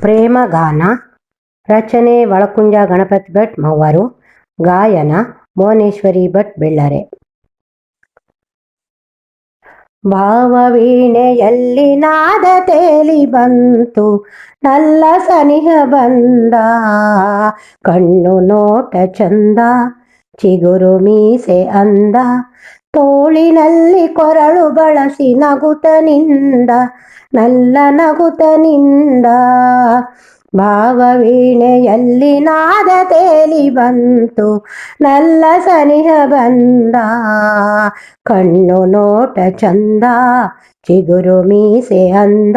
ಪ್ರೇಮಗಾನ, ರಚನೆ ಒಳಕುಂಜ ಗಣಪತಿ ಭಟ್ ಮವ್ವರು, ಗಾಯನ ಮೋನೇಶ್ವರಿ ಭಟ್ ಬೆಳ್ಳರೆ. ಭಾವವೀಣೆಯಲ್ಲಿ ನಾದ ತೇಲಿ ಬಂತು, ನಲ್ಲ ಸನಿಹ ಬಂದ, ಕಣ್ಣು ನೋಟ ಚಂದ ಚಿಗುರು ಮೀಸೆ ಅಂದ. ತೋಳಿನಲ್ಲಿ ಕೊರಳು ಬಳಸಿ ನಗುತನಿಂದ ನಲ್ಲ ನಗುತನಿಂದ ಭಾವವೀಣೆಯಲ್ಲಿ ನಾದ ತೇಲಿ ಬಂತು, ನಲ್ಲ ಸನಿಹ ಬಂದ. ಕಣ್ಣು ನೋಟ ಚಂದ, ಚಿಗುರು ಮೀಸೆ ಅಂದ.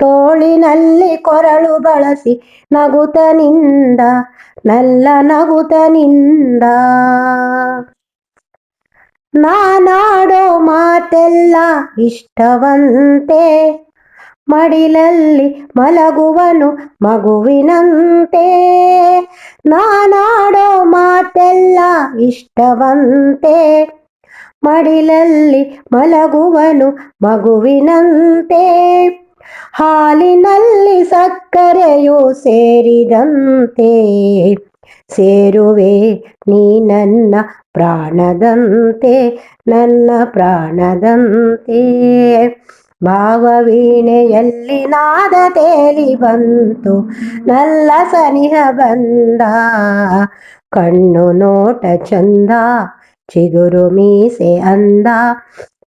ತೋಳಿನಲ್ಲಿ ಕೊರಳು ಬಳಸಿ ನಗುತನಿಂದ ನಲ್ಲ ನಗುತನಿಂದ ನಾನಾಡೋ ಮಾತೆಲ್ಲ ಇಷ್ಟವಂತೆ, ಮಡಿಲಲ್ಲಿ ಮಲಗುವನು ಮಗುವಿನಂತೆ. ನಾನಾಡೋ ಮಾತೆಲ್ಲ ಇಷ್ಟವಂತೆ, ಮಡಿಲಲ್ಲಿ ಮಲಗುವನು ಮಗುವಿನಂತೆ. ಹಾಲಿನಲ್ಲಿ ಸಕ್ಕರೆಯು ಸೇರಿದಂತೆ ಸೇರುವೆ, ನೀ ನನ್ನ ಪ್ರಾಣದಂತೆ ನನ್ನ ಪ್ರಾಣದಂತೆ. ಭಾವವೀಣೆಯಲ್ಲಿ ನಾದ ತೇಲಿ ಬಂತು ನಲ್ಲ ಸನಿಹ ಬಂದ. ಕಣ್ಣು ನೋಟ ಚಂದ, ಚಿಗುರು ಮೀಸೆ ಅಂದ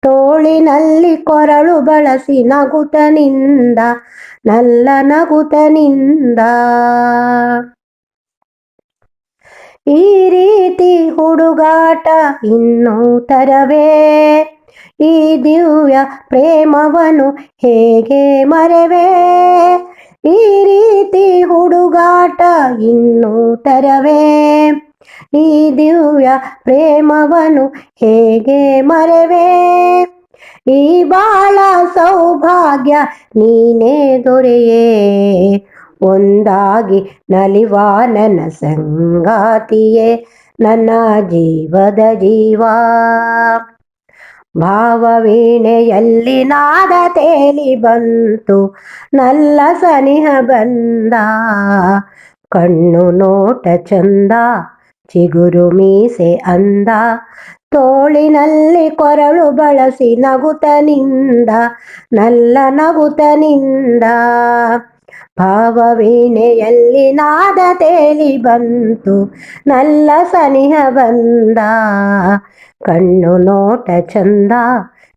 ತೋಳಿನಲ್ಲಿ ಕೊರಳು ಬಳಸಿ ನಗುತನಿಂದ ನಲ್ಲ ನಗುತನಿಂದ ಈ ರೀತಿ ಹುಡುಗಾಟ ಇನ್ನೂ ತರವೇ ಈ ದಿವ್ಯ ಪ್ರೇಮವನು ಹೇಗೆ ಮರೆವೆ? ಈ ರೀತಿ ಹುಡುಗಾಟ ಇನ್ನೂ ತರವೇ? ಈ ದಿವ್ಯ ಪ್ರೇಮವನು ಹೇಗೆ ಮರವೇ? ಈ ಬಾಳ ಸೌಭಾಗ್ಯ ನೀನೇ ದೊರೆಯೇ? ಒಂದಾಗಿ ನಲಿವ ನನ್ನ ಸಂಗಾತಿಯೇ, ನನ್ನ ಜೀವದ ಜೀವ. ಭಾವವೀಣೆಯಲ್ಲಿ ನಾದ ತೇಲಿ ಬಂತು, ನಲ್ಲ ಸನಿಹ ಬಂದ. ಕಣ್ಣು ನೋಟ ಚಂದ, ಚಿಗುರು ಮೀಸೆ ಅಂದ. ತೋಳಿನಲ್ಲಿ ಕೊರಳು ಬಳಸಿ ನಗುತನಿಂದ ನಲ್ಲ ನಗುತನಿಂದ ಭಾವವೀಣೆಯಲ್ಲಿ ನಾದ ತೇಲಿ ಬಂತು, ನಲ್ಲ ಸನಿಹ ಬಂದ. ಕಣ್ಣು ನೋಟ ಚಂದ,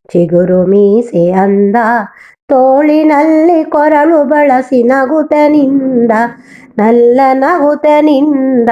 ಚಿಗುರು ಮೀಸೆ ಅಂದ. ತೋಳಿನಲ್ಲಿ ಕೊರಳು ಬಳಸಿ ನಗುತನಿಂದ ನಲ್ಲ ನಗುತನಿಂದ